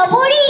লবণী